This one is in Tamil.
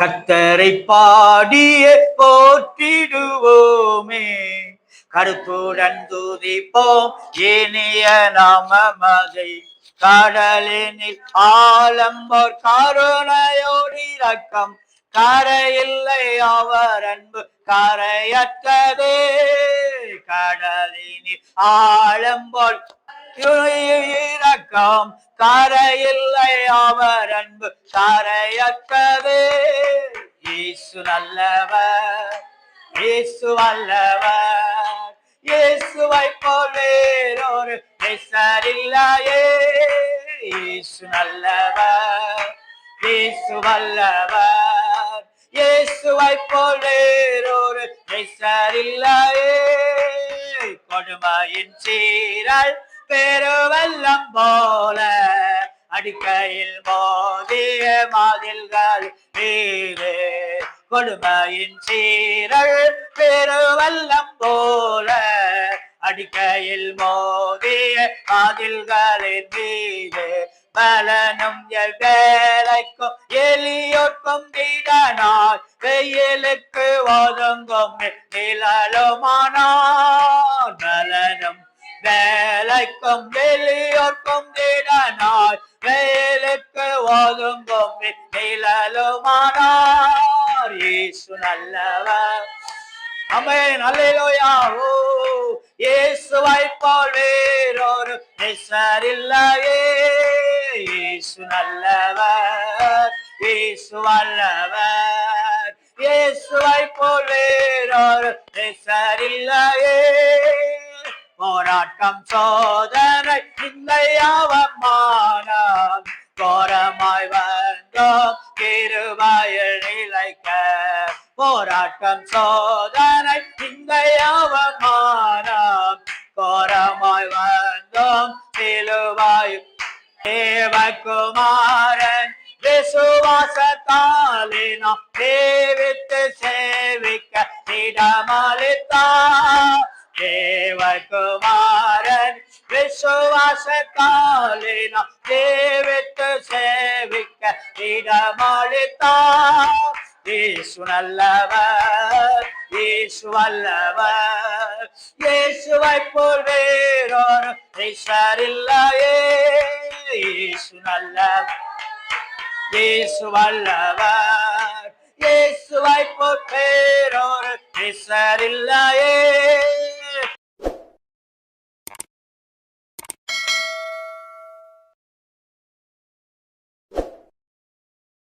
கத்தரை பாடிய போற்றிடுவோமே. கருத்துடன் துதிப்போம் இனிய நாமமதை. கடலினில் ஆலம்போர் கருணையோடி ரக்கம் கரையில்லை அவர் அன்பு கரையற்றதே. கடலினில் ஆழம்போல் இறக்கம் கரையில்லை அவர் அன்பு கரையற்றதே இயேசு நல்லவர் இயேசு வல்லவர். இயேசுவை போல் வேறொரு இல்லையே. இயேசு நல்லவர் இயேசு வல்லவர். இயேசுவை போல் வேறொரு இல்லையே. கொடுமையின் சீரல் பெருவெல்லம் போல அடிக்கையில் மோதிய மாதில்கள் மீது கொடுமையின் சீரல் பெருவல்லம் போல அடிக்கையில் மோதிய மாதில்களின் மீது பலனும் வேலைக்கும் எலியோர்க்கும் திடனாய் வெயிலுக்கு ஒதுங்கும் நிழலுமானால் பலனும் வேலைக்கும் வெளியோர்க்கும் திடனாய் வேலுக்கு பொம்மி நிழலுமானார் இயேசு நல்லவர். அமேன் அல்லேலூயா. ஓ இயேசுவை போல் வேறொரு நேசரில்லையே இயேசு நல்லவர். இயேசு வல்லவர். இயேசுவை போல் வேறொரு நேசரில்லையே போராட்டம் சோதனை இல்லை அவமானம். கோரமாய் வந்தோம் திருவாயில் நிலைக்க. போராட்டம் சோதனை இல்லை அவமானம். கோரமாய் வந்தோம் சிலுவாய் தேவகுமாரன். விசுவாசத்தாலினா தேவித்து சேவிக்க இடமளித்தான் குமாரன் விசுவாச நாம் தேவித்து சேவிக்க இடமளித்தார் இயேசு நல்லவர் இயேசு வல்லவர் இயேசுவை போல் வேறொரு நேசரில்லையே இயேசு நல்லவர் இயேசு வல்லவர் இயேசுவை போல் வேறொரு நேசரில்லையே